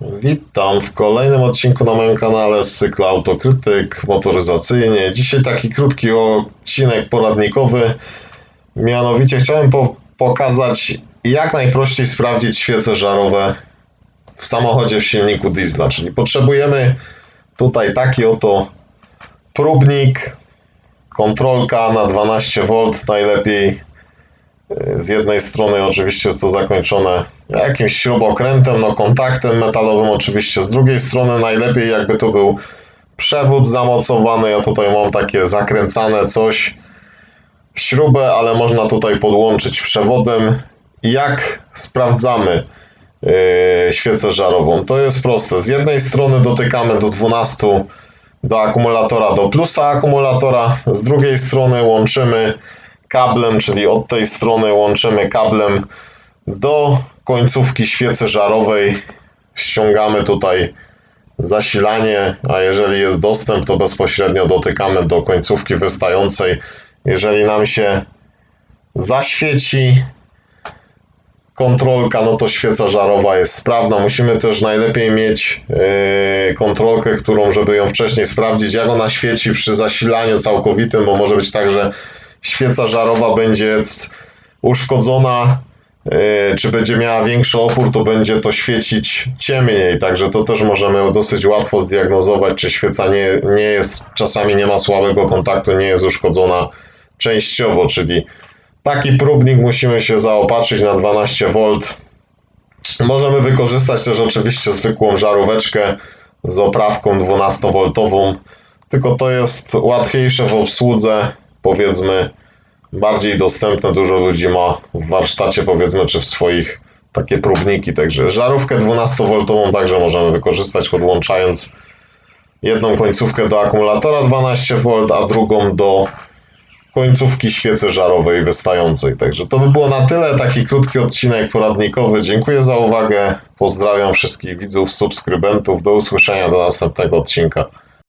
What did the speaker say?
Witam w kolejnym odcinku na moim kanale z cyklu Autokrytyk motoryzacyjnie. Dzisiaj taki krótki odcinek poradnikowy. Mianowicie chciałem po pokazać, jak najprościej sprawdzić świece żarowe w samochodzie w silniku diesla. Czyli potrzebujemy tutaj taki oto próbnik, kontrolka na 12V, najlepiej z jednej strony oczywiście jest to zakończone jakimś śrubokrętem, no kontaktem metalowym oczywiście, z drugiej strony najlepiej jakby to był przewód zamocowany, ja tutaj mam takie zakręcane coś, śrubę, ale można tutaj podłączyć przewodem. Jak sprawdzamy yy, świecę żarową? To jest proste, z jednej strony dotykamy do 12 do akumulatora, do plusa akumulatora, z drugiej strony łączymy kablem, czyli od tej strony łączymy kablem do końcówki świecy żarowej. Ściągamy tutaj zasilanie, a jeżeli jest dostęp, to bezpośrednio dotykamy do końcówki wystającej. Jeżeli nam się zaświeci kontrolka, no to świeca żarowa jest sprawna. Musimy też najlepiej mieć yy, kontrolkę, którą, żeby ją wcześniej sprawdzić, jak ona świeci przy zasilaniu całkowitym, bo może być tak, że świeca żarowa będzie uszkodzona, yy, czy będzie miała większy opór, to będzie to świecić ciemniej. Także to też możemy dosyć łatwo zdiagnozować, czy świeca nie, nie jest, czasami nie ma słabego kontaktu, nie jest uszkodzona częściowo, czyli taki próbnik musimy się zaopatrzyć na 12V. Możemy wykorzystać też oczywiście zwykłą żaróweczkę z oprawką 12V, tylko to jest łatwiejsze w obsłudze, powiedzmy bardziej dostępne. Dużo ludzi ma w warsztacie, powiedzmy, czy w swoich takie próbniki. Także żarówkę 12V także możemy wykorzystać, podłączając jedną końcówkę do akumulatora 12V, a drugą do końcówki świecy żarowej wystającej. Także to by było na tyle. Taki krótki odcinek poradnikowy. Dziękuję za uwagę. Pozdrawiam wszystkich widzów, subskrybentów. Do usłyszenia do następnego odcinka.